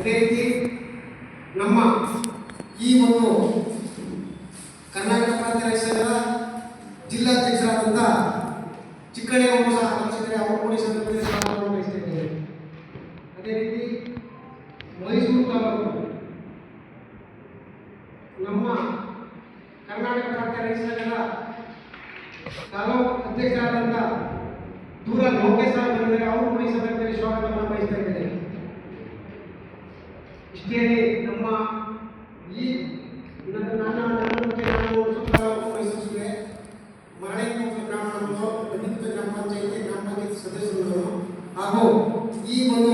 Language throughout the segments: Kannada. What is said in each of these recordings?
ಅದೇ ರೀತಿ ನಮ್ಮ ಈ ಒಂದು ಕರ್ನಾಟಕ ಪ್ರಾಂತ್ಯ ರಾಜ್ಯದ ಸಂಘದ ಜಿಲ್ಲಾಧ್ಯಕ್ಷರಾದಂಥ ಚಿಕ್ಕಣೆ ಅವರು ಸಹ ಆಗಮಿಸಿದರೆ ಅವರು ಕೂಡ ಸಂದರ್ಭದಲ್ಲಿ ಬಯಸ್ತಾ ಅದೇ ರೀತಿ ಮೈಸೂರು ತಾಲೂಕು ನಮ್ಮ ಕರ್ನಾಟಕ ಪ್ರಾಂತ್ಯ ರೈತ ಸಂಘದ ತಾಲೂಕು ಅಧ್ಯಕ್ಷರಾದಂಥ ದೂರ ಲೋಕೇಶ್ ಬಂದಿದ್ದಾರೆ ಅವರು ಕೂಡ ಈ ಸಂದರ್ಭದಲ್ಲಿ ಸ್ವಾಗತವನ್ನು ಇಷ್ಟೇ ನಮ್ಮ ಈ ನನ್ನ ನನ್ನ ನನ್ನ ಬಗ್ಗೆ ನಾನು ಸುತ್ತಮುತ್ತ ವಹಿಸಿದೆ ಮರಳಿ ಗ್ರಾಮವನ್ನು ಪ್ರತಿನಿಧಿತ ಗ್ರಾಮ ಪಂಚಾಯತಿ ಗ್ರಾಮ ಪಂಚಾಯತಿ ಸದಸ್ಯರು ಹಾಗೂ ಈ ಒಂದು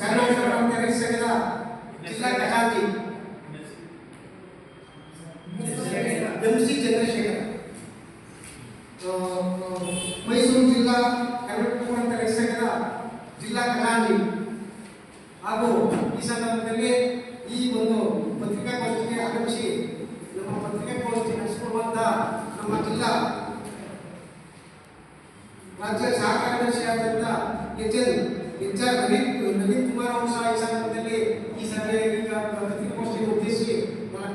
ಕರ್ನಾಟಕ ಪ್ರಾಂತ್ಯ ರೈತ ಸಂಘದ ಜಿಲ್ಲಾ ಖಜಾಂಚಿ ಎಂ ಸಿ ಚಂದ್ರಶೇಖರ್ ಆ, ಆ, ಮೈಸೂರು ಜಿಲ್ಲಾ ಕರ್ನಾಟಕ ಪ್ರಾಂತ್ಯ ರೈತ ಸಂಘದ ಜಿಲ್ಲಾ ಖಜಾಂಚಿ ಹಾಗೂ ಈ ಸಂದರ್ಭದಲ್ಲಿ ಈ ಒಂದು ಪತ್ರಿಕಾಗೋಷ್ಠಿಗೆ ಆಗಮಿಸಿ ನಮ್ಮ ಪತ್ರಿಕಾಗೋಷ್ಠಿ ನಡೆಸಿಕೊಳ್ಳುವಂತ ನಮ್ಮ ಜಿಲ್ಲಾ ರಾಜ್ಯ ಸಹ ಕಾರ್ಯದರ್ಶಿಯಾದಂಥ H L H R Naveen Naveen Kumar ಅವರು ಸಹ ಈ ಸಂದರ್ಭದಲ್ಲಿ ಈ ಸಭೆಯಲ್ಲಿ ಈಗ ಪತ್ರಿಕಾಗೋಷ್ಠಿಯನ್ನು ಉದ್ದೇಶಿಸಿ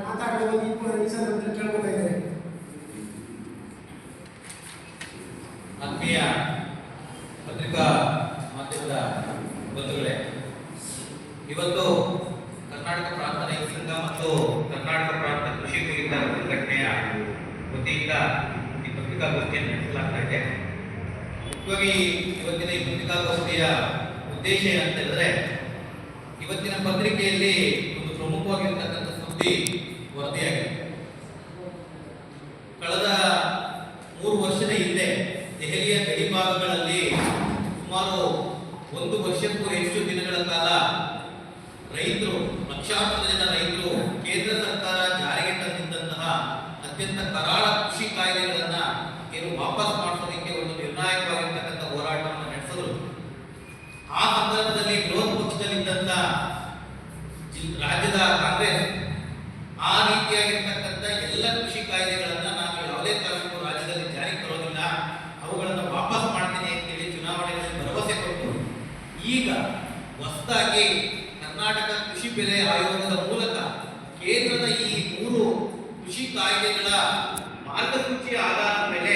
ಮಾತಾಡುವ ಈ ಸಂದರ್ಭದಲ್ಲಿ ಕೇಳ್ಕೊತಾ ಇದ್ದಾರೆ. ಆತ್ಮೀಯ ಪತ್ರಿಕಾ ಮಾಧ್ಯಮದ ಬಂಧುಗಳೇ, ಇವತ್ತು ಕರ್ನಾಟಕ ಪ್ರಾಂತ ರೈತ ಮತ್ತು ಕರ್ನಾಟಕ ಪ್ರಾಂತ ಕೃಷಿ ಕುರಿತ ಸಂಘಟನೆಯ ವತಿಯಿಂದ ಈ ಪತ್ರಿಕಾಗೋಷ್ಠಿಯನ್ನು ನಡೆಸಲಾಗ್ತಾ ಇದೆ. ಮುಖ್ಯವಾಗಿ ಇವತ್ತಿನ ಈ ಪತ್ರಿಕಾಗೋಷ್ಠಿಯ ಉದ್ದೇಶ ಏನಂತ ಹೇಳಿದ್ರೆ, ಇವತ್ತಿನ ಪತ್ರಿಕೆಯಲ್ಲಿ ಒಂದು ಪ್ರಮುಖವಾಗಿರ್ತಕ್ಕಂಥ ಸುದ್ದಿ ವರದಿಯಾಗಿದೆ. ಕಳೆದ ಮೂರು ವರ್ಷದ ಹಿಂದೆ ದೆಹಲಿಯ ಗಡಿ ಭಾಗಗಳಲ್ಲಿ ಸುಮಾರು ಒಂದು ವರ್ಷಕ್ಕೂ ಹೆಚ್ಚು ದಿನಗಳ ಕಾಲ ರೈತರು ಲಕ್ಷಾಂತರ ಜನ ರೈತರು ಕೇಂದ್ರ ಸರ್ಕಾರ ಜಾರಿಗೆ ತಂದಿದ್ದಂತಹ ಅತ್ಯಂತ ಕರಾಳ ಕೃಷಿ ಕಾಯ್ದೆಗಳನ್ನ ಕೆಲವು ವಾಪಸ್ ಮಾಡಿಸೋದಕ್ಕೆ ಒಂದು ನಿರ್ಣಾಯಕವಾಗಿರ್ತಕ್ಕಂಥ ಹೋರಾಟವನ್ನು ನಡೆಸಿದ್ರು ಆ ಸಂದರ್ಭದಲ್ಲಿ ವಿರೋಧ ಪಕ್ಷದಲ್ಲಿದ್ದಂಥ ಜಿಲ್- ರಾಜ್ಯದ ಕಾಂಗ್ರೆಸ್ ಆ ರೀತಿಯಾಗಿರ್ತಕ್ಕಂಥ ಎಲ್ಲ ಕೃಷಿ ಕಾಯ್ದೆಗಳನ್ನ ನಾನು ಯಾವುದೇ ಕಾರಣಕ್ಕೂ ರಾಜ್ಯದಲ್ಲಿ ಜಾರಿಗೆ ತರೋದಿಲ್ಲ ಅವುಗಳನ್ನು ವಾಪಸ್ ಮಾಡ್ತೀನಿ ಅಂತೇಳಿ ಚುನಾವಣೆಗಳಲ್ಲಿ ಭರವಸೆ ಕೊಟ್ಟು ಈಗ ಹೊಸದಾಗಿ ಕರ್ನಾಟಕ ಕೃಷಿ ಬೆಲೆ ಆಯೋಗದ ಮೂಲಕ ಕೇಂದ್ರದ ಈ ಮೂರು ಕೃಷಿ ಕಾಯ್ದೆಗಳ ಮಾರ್ಗಸೂಚಿಯ ಆಧಾರದ ಮೇಲೆ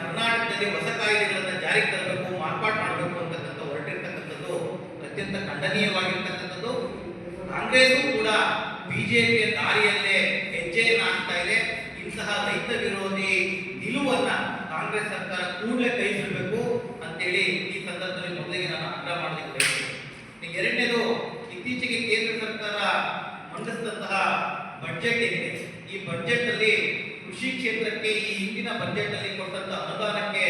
ಕರ್ನಾಟಕದಲ್ಲಿ ಹೊಸ ಕಾಯ್ದೆಗಳನ್ನು ಜಾರಿಗೆ ತರಬೇಕು ಮಾರ್ಪಾಡು ಮಾಡಬೇಕು ಅಂತಕ್ಕಂಥ ಹೊರಟಿರ್ತಕ್ಕಂಥದ್ದು ಅತ್ಯಂತ ಖಂಡನೀಯವಾಗಿರ್ತಕ್ಕಂಥದ್ದು. ಕಾಂಗ್ರೆಸ್ ಕೂಡ ಬಿಜೆಪಿಯ ದಾರಿಯಲ್ಲೇ ಹೆಜ್ಜೆಯನ್ನು ಹಾಕ್ತಾ ಇದೆ. ಇಂತಹ ರೈತ ವಿರೋಧಿ ನಿಲುವನ್ನ ಕಾಂಗ್ರೆಸ್ ಸರ್ಕಾರ ಕೂಡಲೇ ಕೈ ಬಿಡಬೇಕು ಅಂತೇಳಿ ಬಜೆಟ್ ಇದೆ ಈ ಬಜೆಟ್ ಅಲ್ಲಿ ಕೃಷಿ ಕ್ಷೇತ್ರಕ್ಕೆ ಈ ಹಿಂದಿನ ಬಜೆಟ್ ಅಲ್ಲಿ ಕೊಟ್ಟಂತ ಅನುದಾನಕ್ಕೆ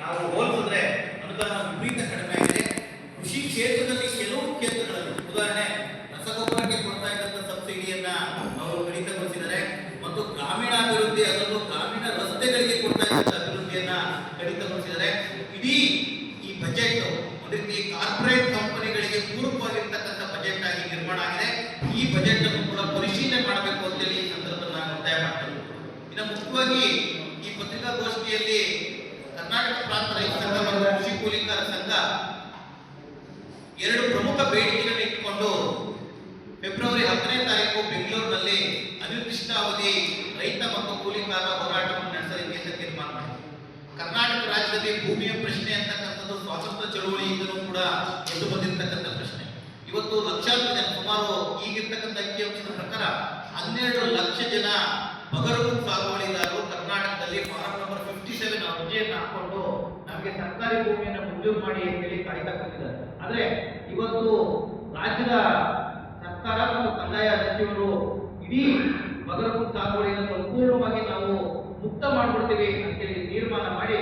ನಾವು ಹೋಲಿಸಿದ್ರೆ ಅನುದಾನ ವಿಪರೀತ ಕಡಿಮೆ ಆಗಿದೆ. ಕೃಷಿ ಕ್ಷೇತ್ರದಲ್ಲಿ ಕೆಲವು ಕ್ಷೇತ್ರಗಳಲ್ಲಿ, ಉದಾಹರಣೆ, ರಸಗೊಬ್ಬರಕ್ಕೆ ಕೊಡ್ತಾ ಇದ್ದಂತ ಸಬ್ಸಿಡಿಯನ್ನ ಅವರು ಕಡಿತಗೊಳಿಸಿದ್ದಾರೆ. ಮತ್ತು ಗ್ರಾಮೀಣಾಭಿವೃದ್ಧಿ ಅದರಲ್ಲೂ ಗ್ರಾಮೀಣ ರಸ್ತೆಗಳಿಗೆ ಕೊಡ್ತಾ ಇದ್ದಂತ ಅಭಿವೃದ್ಧಿಯನ್ನ ಕಡಿತಗೊಳಿಸಿದ್ದಾರೆ. ಇಡೀ ಈ ಬಜೆಟ್ ಒಂದು ಕಾರ್ಪೊರೇಟ್ ಕಂಪನಿಗಳಿಗೆ ಪೂರಕವಾಗಿರ್ತಕ್ಕಂಥ ಬಜೆಟ್ ಆಗಿ ನಿರ್ಮಾಣ ಆಗಿದೆ. ಈ ಬಜೆಟ್ ಅನ್ನು ಕೂಡ ಪರಿಶೀಲನೆ ಮಾಡಬೇಕು ಅಂತೇಳಿ ಈ ಸಂದರ್ಭದಲ್ಲಿ ನಾನು ಒತ್ತಾಯ ಮಾಡ್ತೇನೆ ಇನ್ನು ಮುಖ್ಯವಾಗಿ ಈ ಪತ್ರಿಕಾಗೋಷ್ಠಿಯಲ್ಲಿ ಕರ್ನಾಟಕ ಪ್ರಾಂತ ರೈತ ಸಂಘ ಮತ್ತು ಕೃಷಿ ಕೂಲಿಕಾರ ಸಂಘ ಎರಡು ಪ್ರಮುಖ ಬೇಡಿಕೆಗಳನ್ನು ಇಟ್ಟುಕೊಂಡು ಫೆಬ್ರವರಿ ಹತ್ತನೇ ತಾರೀಕು ಬೆಂಗಳೂರಿನಲ್ಲಿ ಅನಿರ್ದಿಷ್ಟ ಅವಧಿ ರೈತ ಮತ್ತು ಕೂಲಿಕಾರ ಹೋರಾಟವನ್ನು ನಡೆಸಲಿಕ್ಕೆ ತೀರ್ಮಾನ ಮಾಡಿದೆ. ಕರ್ನಾಟಕ ರಾಜ್ಯದಲ್ಲಿ ಭೂಮಿಯ ಪ್ರಶ್ನೆ ಅಂತಕ್ಕಂಥದ್ದು ಸ್ವಾತಂತ್ರ್ಯ ಚಳುವಳಿಯಿಂದಲೂ ಕೂಡ ಎದ್ದು ಬಂದಿರತಕ್ಕಂಥ ಪ್ರಶ್ನೆ. ಇವತ್ತು ಲಕ್ಷಾಂತರ ಜನ, ಸುಮಾರು ಈಗಿರ್ತಕ್ಕಂಥ ಅಂಕಿಅಂಶದ ಪ್ರಕಾರ ಹನ್ನೆರಡು ಲಕ್ಷ ಜನ ಬಗರು ಸಾಗುವಳಿದಾರರು ಕರ್ನಾಟಕದಲ್ಲಿ ಫಾರಂ ನಂಬರ್ ಫಿಫ್ಟಿ ಸೆವೆನ್ ಅರ್ಜಿಯನ್ನು ಹಾಕೊಂಡು ನಮಗೆ ಸರ್ಕಾರಿ ಭೂಮಿಯನ್ನು ಮಂಜೂರು ಮಾಡಿ ಅಂತೇಳಿ ಕಾಯ್ತಾ ಆದ್ರೆ ಇವತ್ತು ರಾಜ್ಯದ ಸರ್ಕಾರ ಮತ್ತು ಕಂದಾಯ ಸಚಿವರು ಇಡೀ ಬಗರಪುರ ಸಾಗುವಳಿಯನ್ನು ಸಂಪೂರ್ಣವಾಗಿ ನಾವು ಮುಕ್ತ ಮಾಡ್ಬಿಡ್ತೀವಿ ಅಂತೇಳಿ ತೀರ್ಮಾನ ಮಾಡಿ,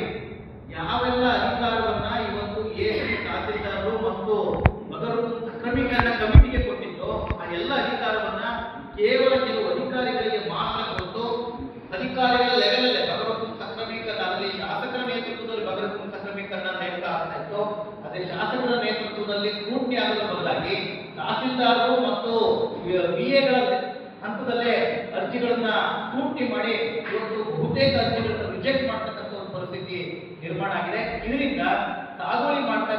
ಯಾವೆಲ್ಲ ಅಧಿಕಾರವನ್ನ ಇವತ್ತು ಎ ತಹಸೀಲ್ದಾರರು ಅದೇ ಶಾಸಕರ ನೇತೃತ್ವದಲ್ಲಿ ಸ್ಫೂರ್ತಿ ಆಗಲು ಬದಲಾಗಿ ತಹಸೀಲ್ದಾರರು ಮತ್ತು ಬಿಎಗಳ ಹಂತದಲ್ಲೇ ಅರ್ಜಿಗಳನ್ನ ಸ್ಫೂರ್ತಿ ಮಾಡಿ ಇವತ್ತು ಬಹುತೇಕ ಅರ್ಜಿಗಳನ್ನ ರಿಜೆಕ್ಟ್ ಮಾಡ್ತಕ್ಕಂಥ ಒಂದು ಪರಿಸ್ಥಿತಿ ನಿರ್ಮಾಣ ಆಗಿದೆ. ಇದರಿಂದ ಸಾಗುವಳಿ ಮಾಡ್ತಾ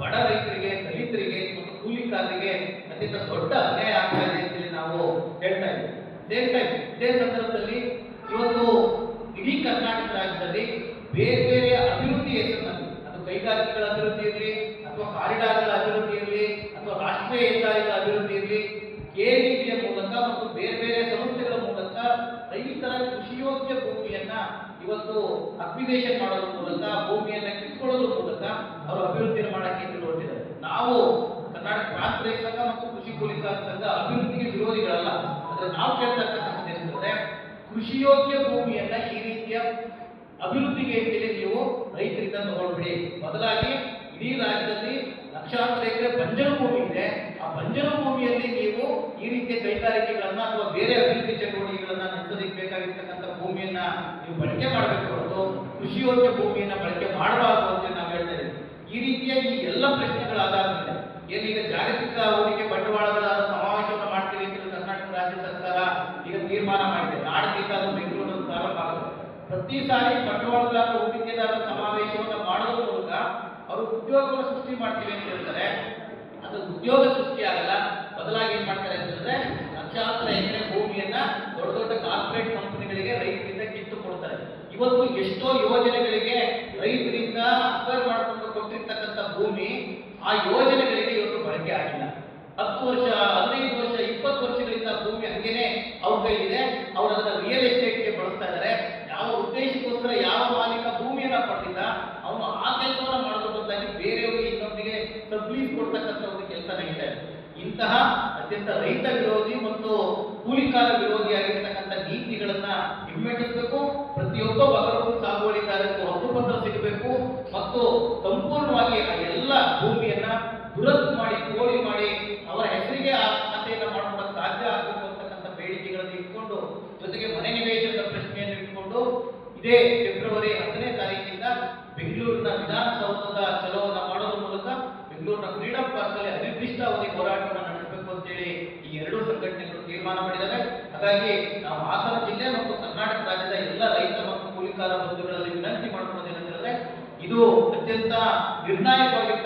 ಬಡ ರೈತರಿಗೆ, ದಲಿತರಿಗೆ ಮತ್ತು ಕೂಲಿಕಾರರಿಗೆ ಅತಿ ಅತ್ಯಂತ ದೊಡ್ಡ ಅನ್ಯಾಯ ಆಗ್ತಾ ಇದೆ ಅಂತೇಳಿ ನಾವು ಹೇಳ್ತಾ ಇದ್ದೀವಿ. ಸೇಮ್ ಟೈಮ್ ಇದೇ ಸಂದರ್ಭದಲ್ಲಿ ಇವತ್ತು ಇಡೀ ಕರ್ನಾಟಕ ರಾಜ್ಯದಲ್ಲಿ ಬೇರೆ ಬೇರೆ ಕೈಗಾರಿಕೆಗಳ ಅಭಿವೃದ್ಧಿ ಇರಲಿ, ಅಥವಾ ಕಾರಿಡಾರ್ಗಳ ಅಭಿವೃದ್ಧಿ ಇರಲಿ, ಅಥವಾ ರಾಷ್ಟ್ರೀಯ ಹೆದ್ದಾರಿಗಳ ಅಭಿವೃದ್ಧಿ ಇರಲಿ ಕೆಡಿಪಿಯ ಮೂಲಕ ಮತ್ತು ಬೇರೆ ಬೇರೆ ಸಂಸ್ಥೆಗಳ ಮೂಲಕ ರೈತರ ಕೃಷಿಯೋಗ್ಯ ಭೂಮಿಯನ್ನ ಇವತ್ತು ಅಪ್ಲಿಕೇಶನ್ ಮಾಡೋದ್ರ ಮೂಲಕ, ಭೂಮಿಯನ್ನ ಕಿತ್ಕೊಳ್ಳೋದ್ರ ಮೂಲಕ ಅವರು ಅಭಿವೃದ್ಧಿಯನ್ನು ಮಾಡಕ್ಕೆ ಹೊರಟಿದ್ದಾರೆ ನಾವು ಕರ್ನಾಟಕ ರಾಷ್ಟ್ರ ಮತ್ತು ಕೃಷಿ ಕೂಲಿಕಾರ ಸಂಘ ಅಭಿವೃದ್ಧಿಗೆ ವಿರೋಧಿಗಳಲ್ಲ. ಆದರೆ ನಾವು ಕೇಳ್ತಕ್ಕಂಥ ಏನಂತಂದ್ರೆ, ಕೃಷಿಯೋಗ್ಯ ಭೂಮಿಯನ್ನ ಈ ರೀತಿಯ ಅಭಿವೃದ್ಧಿಗೆ ಅಂತೇಳಿ ನೀವು ರೈತರಿಂದ ತಗೊಳ್ಬೇಡಿ. ಬದಲಾಗಿ ಇಡೀ ರಾಜ್ಯದಲ್ಲಿ ಲಕ್ಷಾಂತರ ಎಕರೆ ಬಂಜರು ಭೂಮಿ ಇದೆ. ಆ ಬಂಜರು ಭೂಮಿಯಲ್ಲಿ ನೀವು ಈ ರೀತಿಯ ಕೈಗಾರಿಕೆಗಳನ್ನ ಅಥವಾ ಬೇರೆ ಅಭಿವೃದ್ಧಿ ಚಟುವಟಿಕೆಗಳನ್ನ ನಡೆಸೋದಕ್ಕೆ ಬೇಕಾಗಿರ್ತಕ್ಕಂಥ ಭೂಮಿಯನ್ನ ನೀವು ಬಳಕೆ ಮಾಡಬೇಕು ಹೊರತು ಕೃಷಿಯೋಗ್ಯ ಭೂಮಿಯನ್ನ ಬಳಕೆ ಮಾಡಬಾರದು ಅಂತ ನಾವು ಹೇಳ್ತಾ ಇದ್ದೀವಿ. ಈ ರೀತಿಯ ಈ ಎಲ್ಲ ಪ್ರಶ್ನೆಗಳಾದಾಗ ಏನೀಗ ಜಾಗತಿಕ ಹೂಡಿಕೆ ಬಂಡವಾಳದ ಸಮಾವೇಶವನ್ನು ಮಾಡ್ತೀವಿ ಅಂತ ಕರ್ನಾಟಕ ರಾಜ್ಯ ಸರ್ಕಾರ ಈಗ ತೀರ್ಮಾನ ಮಾಡಿದೆ. ನಾಡದಿಂದ ಬೆಂಗಳೂರು ಪ್ರತಿ ಸಾರಿ ಬಂಡವಾಳದಾರ ಹೂಡಿಕೆದಾರರ ಸಮಾವೇಶವನ್ನು ಮಾಡುವ ಮೂಲಕ ಅವರು ಉದ್ಯೋಗವನ್ನು ಸೃಷ್ಟಿ ಮಾಡ್ತೀವಿ ಅಂತ ಹೇಳ್ತಾರೆ ಅದು ಉದ್ಯೋಗ ಸೃಷ್ಟಿ ಆಗಲ್ಲ, ಬದಲಾಗಿ ಏನ್ ಮಾಡ್ತಾರೆ ಅಂತಂದ್ರೆ ಲಕ್ಷಾಂತರ ಎಕರೆ ಭೂಮಿಯನ್ನ ದೊಡ್ಡ ದೊಡ್ಡ ಕಾರ್ಪೊರೇಟ್ ಕಂಪನಿಗಳಿಗೆ ರೈತರಿಂದ ಕಿತ್ತು ಕೊಡ್ತಾರೆ. ಇವತ್ತು ಎಷ್ಟೋ ಯೋಜನೆಗಳಿಗೆ ರೈತರಿಂದ ಅಕ್ವೈರ್ ಮಾಡಿಕೊಂಡು ಕೊಟ್ಟಿರ್ತಕ್ಕಂಥ ಭೂಮಿ ಆ ಯೋಜನೆಗಳಿಗೆ ಇವತ್ತು ಬಳಕೆ ಆಗಿಲ್ಲ. ಹತ್ತು ವರ್ಷ, ಹದಿನೈದು ವರ್ಷ, ಇಪ್ಪತ್ತು ವರ್ಷಗಳಿಂದ ಭೂಮಿ ಹಂಗೇನೆ ಅವ್ರ ಕೈಲಿದೆ. ಅವ್ರು ಅದನ್ನ ರಿಯಲ್ ಎಸ್ಟೇಟ್ಗೆ ಬಳಸ್ತಾ ಇದ್ದಾರೆ ಉದ್ದೇಶಕ್ಕೋಸ್ಕರ ಯಾವ ಮಾಲೀಕ ಭೂಮಿಯನ್ನ ಪಡೆದಿದ್ದ ಅವನು ಆ ಕೆಲಸವನ್ನ ಮಾಡೋದ್ರ ಬದಲಾಗಿ ಬೇರೆಯವರಿಗೆ ಇನ್ನೊಂದಿಗೆ ತಬ್ಲೀಸ್ ಕೊಡ್ತಕ್ಕಂಥ ಒಂದು ಕೆಲಸ ನಡೀತಾ ಇದೆ ಇಂತಹ ಅತ್ಯಂತ ರೈತ ವಿರೋಧಿ ಮತ್ತು ಕೂಲಿಕಾರ ವಿರೋಧಿಯಾಗಿರ್ತಕ್ಕಂಥ ನೀತಿಗಳನ್ನ ಹಿಮ್ಮೆಟ್ಟಿಸಬೇಕು. ಪ್ರತಿಯೊಬ್ಬ ಇದೇ ಫೆಬ್ರವರಿ ಹತ್ತನೇ ತಾರೀಕಿನಿಂದ ಬೆಂಗಳೂರಿನ ವಿಧಾನಸೌಧದ ಚಲೋವನ್ನು ಮಾಡೋದ್ರ ಮೂಲಕ ಬೆಂಗಳೂರಿನ ಫ್ರೀಡಂ ಪಾರ್ಕ್ ಅಲ್ಲಿ ಅನಿರ್ದಿಷ್ಟ ಅವಧಿ ಹೋರಾಟವನ್ನು ನಡೆಸಬೇಕು ಅಂತೇಳಿ ಈ ಎರಡೂ ಸಂಘಟನೆಗಳು ತೀರ್ಮಾನ ಮಾಡಿದ್ದಾರೆ ಹಾಗಾಗಿ ನಾವು ಹಾಸನ ಜಿಲ್ಲೆ ಮತ್ತು ಕರ್ನಾಟಕ ರಾಜ್ಯದ ಎಲ್ಲ ರೈತ ಮತ್ತು ಕೂಲಿಕಾರ ಬಂಧುಗಳಲ್ಲಿ ವಿನಂತಿ ಮಾಡಿಕೊಳ್ಳೋದೇನೆಂದ್ರೆ ಇದು ಅತ್ಯಂತ ಸಂದರ್ಭದಲ್ಲಿ